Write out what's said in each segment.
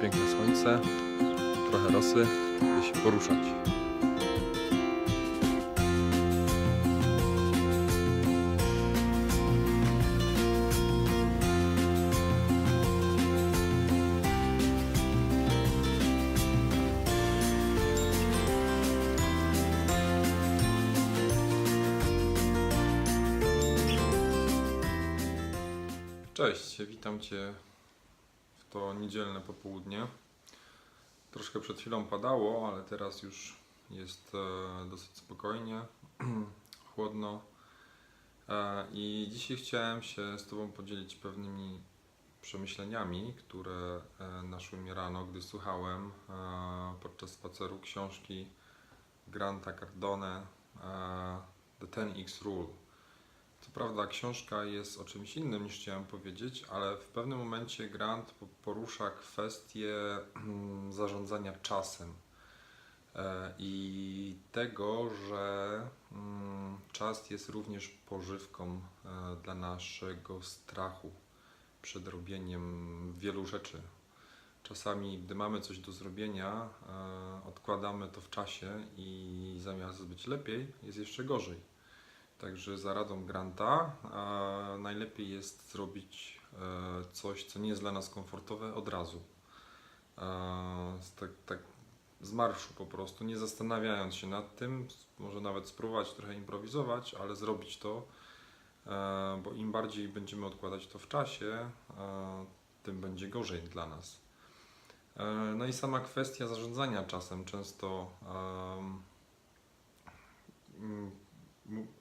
piękne słońce, trochę rosy, by się poruszać. Cześć, witam Cię to niedzielne popołudnie. Troszkę przed chwilą padało, ale teraz już jest e, dosyć spokojnie, chłodno. E, I dzisiaj chciałem się z Tobą podzielić pewnymi przemyśleniami, które e, naszły mi rano, gdy słuchałem podczas spaceru książki Granta Cardone The 10X Rule. Co prawda książka jest o czymś innym niż chciałem powiedzieć, ale w pewnym momencie Grant po- porusza kwestię mm, zarządzania czasem e, i tego, że mm, czas jest również pożywką e, dla naszego strachu przed robieniem wielu rzeczy. Czasami, gdy mamy coś do zrobienia, e, odkładamy to w czasie i zamiast być lepiej, jest jeszcze gorzej. Także za radą Granta najlepiej jest zrobić e, coś, co nie jest dla nas komfortowe od razu. E, tak, tak z marszu po prostu, nie zastanawiając się nad tym, może nawet spróbować trochę improwizować, ale zrobić to, e, bo im bardziej będziemy odkładać to w czasie, tym będzie gorzej dla nas. No i sama kwestia zarządzania czasem często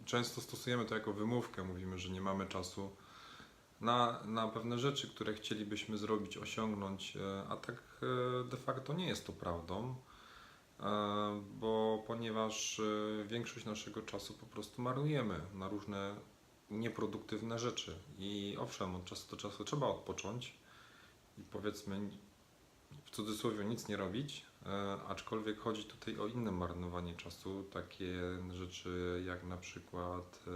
często stosujemy to jako wymówkę. Mówimy, że nie mamy czasu na, na pewne rzeczy, które chcielibyśmy zrobić, osiągnąć, e, a tak e, de facto nie jest to prawdą, e, bo ponieważ większość naszego czasu po prostu marnujemy na różne nieproduktywne rzeczy. I owszem, od czasu do czasu trzeba odpocząć i powiedzmy w cudzysłowie nic nie robić, e, aczkolwiek chodzi tutaj o inne marnowanie czasu, takie rzeczy jak na przykład e,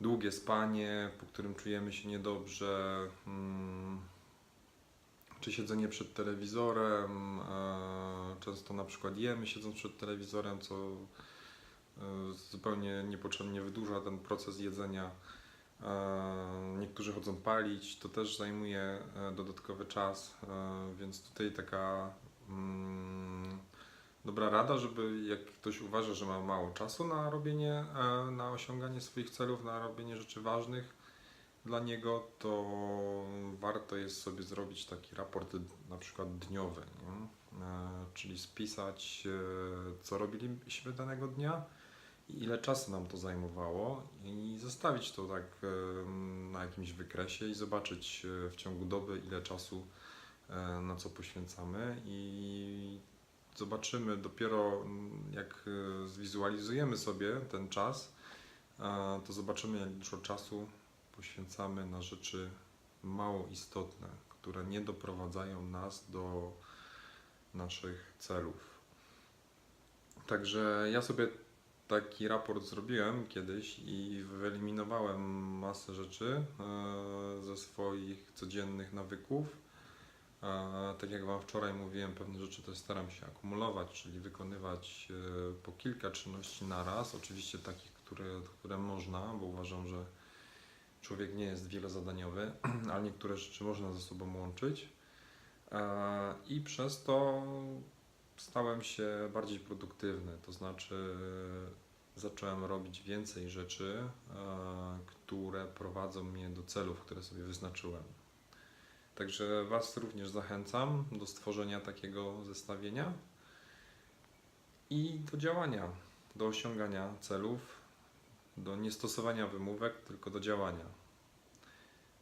długie spanie, po którym czujemy się niedobrze, mm, czy siedzenie przed telewizorem, e, często na przykład jemy siedząc przed telewizorem, co zupełnie niepotrzebnie wydłuża ten proces jedzenia. Niektórzy chodzą palić, to też zajmuje e, dodatkowy czas, e, więc tutaj taka mm, dobra rada, żeby jak ktoś uważa, że ma mało czasu na robienie, e, na osiąganie swoich celów, na robienie rzeczy ważnych dla niego, to warto jest sobie zrobić taki raport na przykład dniowy, nie? Czyli spisać, co robiliśmy danego dnia, ile czasu nam to zajmowało i zostawić to tak em, na jakimś wykresie i zobaczyć e, w ciągu doby ile czasu e, na co poświęcamy i zobaczymy dopiero mm, jak e, zwizualizujemy sobie ten czas, e, to zobaczymy jak dużo czasu poświęcamy na rzeczy mało istotne, które nie doprowadzają nas do naszych celów. Także ja sobie taki raport zrobiłem kiedyś i wyeliminowałem masę rzeczy e, ze swoich codziennych nawyków. E, Tak jak Wam wczoraj mówiłem, pewne rzeczy też staram się akumulować, czyli wykonywać e, po kilka czynności na raz. Oczywiście takich, które, które można, bo uważam, że człowiek nie jest wielozadaniowy, ale niektóre rzeczy można ze sobą łączyć. I przez to stałem się bardziej produktywny, to znaczy zacząłem robić więcej rzeczy, e, które prowadzą mnie do celów, które sobie wyznaczyłem. Także Was również zachęcam do stworzenia takiego zestawienia i do działania, do osiągania celów, do niestosowania wymówek, tylko do działania.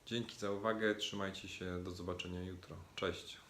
Dzięki za uwagę, trzymajcie się, do zobaczenia jutro. Cześć.